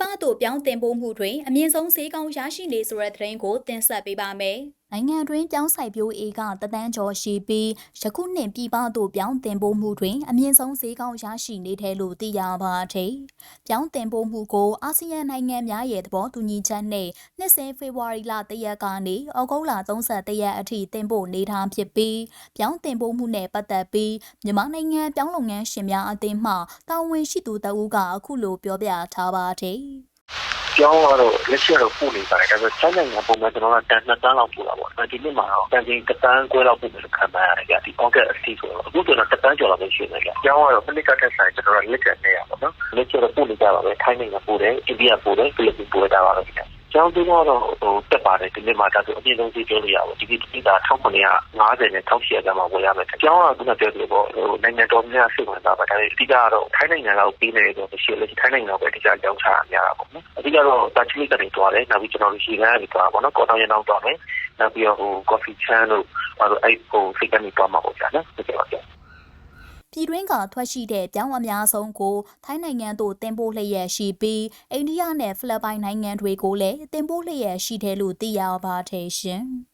ပသို့ပြောင်းတင်ပို့မှုတွင်အမြင့်ဆုံးဈေးကောင်းရရှိနေဆိုတဲ့သတင်းကိုတင်ဆက်ပေးပါမယ်။ နိုင်ငံတွင်းပြောင်းဆိုင်ပြိုးအေကတသန်းကျော်ရှိပြီးယခုနှစ်ပြည်ပသို့ပြောင်းတင်ပို့မှုတွင်အမြင့်ဆုံးဈေးကောင်းရရှိနေတယ်လို့သိရပါသည်။ပြောင်းတင်ပို့မှုကိုအာဆီယံနိုင်ငံများရဲ့သဘောတူညီချက်နဲ့နှစ်စဉ်ဖေဖော်ဝါရီလ၁ရက်ကနေဩဂုတ်လ31ရက်အထိတင်ပို့နေထားဖြစ်ပြီးပြောင်းတင်ပို့မှုနဲ့ပတ်သက်ပြီးမြန်မာနိုင်ငံပြောင်းလုပ်ငန်းရှင်များအသင်းမှတာဝန်ရှိသူတဦးကအခုလိုပြောပြထားပါတယ်။ ကျောင်းကတော့လက်ရှိကတော့ပို့နေပါတယ်ဒါပေမဲ့ဆိုင်နိုင်ငံပုံမှန်ကျွန်တော်ကတန်2တန်းလောက်ပို့တာပေါ့ဒီနေ့မှာတော့တန်ချိန်1တန်းခွဲလောက်ပို့မယ်လို့ခံမှန်းရတယ်ကြာဒီ August အထိဆိုတော့အခုကျွန်တော်1တန်းကျော်လောက်ပဲရှိနေကြကျောင်းကတော့မနစ်ကတက်ဆိုင်ကျွန်တော်ကလက်ကျန်နေရပါတော့လက်ကျတော့ပို့နေကြပါပဲထိုင်းနိုင်ငံပို့တယ်အိန္ဒိယပို့တယ်ဖိလစ်ပင်းပို့တာပါပဲကြာ ကျောင်းသေးတော့ဟိုတက်ပါတယ်ဒီနေ့မှာဒါဆိုအပြည့်ဆုံးစီးပြောလို့ရပါဘူးဒီဒီဒီက1950နဲ့1800ကျမှဝယ်ရမယ်ကျောင်းကခုနပြောသလိုပေါ့ဟိုနိုင်ငံတော်များစိတ်ဝင်စားပါဒါပေမဲ့အဓိကတော့ထိုင်းနိုင်ငံလောက်ပြီးနေတော့မရှိလို့ထိုင်းနိုင်ငံလောက်ပဲအဓိကကျောင်းချအများတာပေါ့နော်အဓိကတော့တာချီကနေတွားတယ်နောက်ပြီးကျွန်တော်တို့ရှီကန်ကနေတွားပါတော့ကော်တောင်ရအောင်တွားမယ်နောက်ပြီးတော့ဟို coffee chan တို့ဟိုအဲ့ဟိုစိတ်ကနေတွားမှာပေါ့ဗျာနော်ဒီလိုပါဗျာ ပြည်တွင်းကထွက်ရှိတဲ့ပြောင်းအများဆုံးကိုထိုင်းနိုင်ငံသို့တင်ပို့လျက်ရှိပြီးအိန္ဒိယနဲ့ဖိလစ်ပိုင်နိုင်ငံတွေကိုလည်းတင်ပို့လျက်ရှိတယ်လို့သိရပါတယ်ရှင်။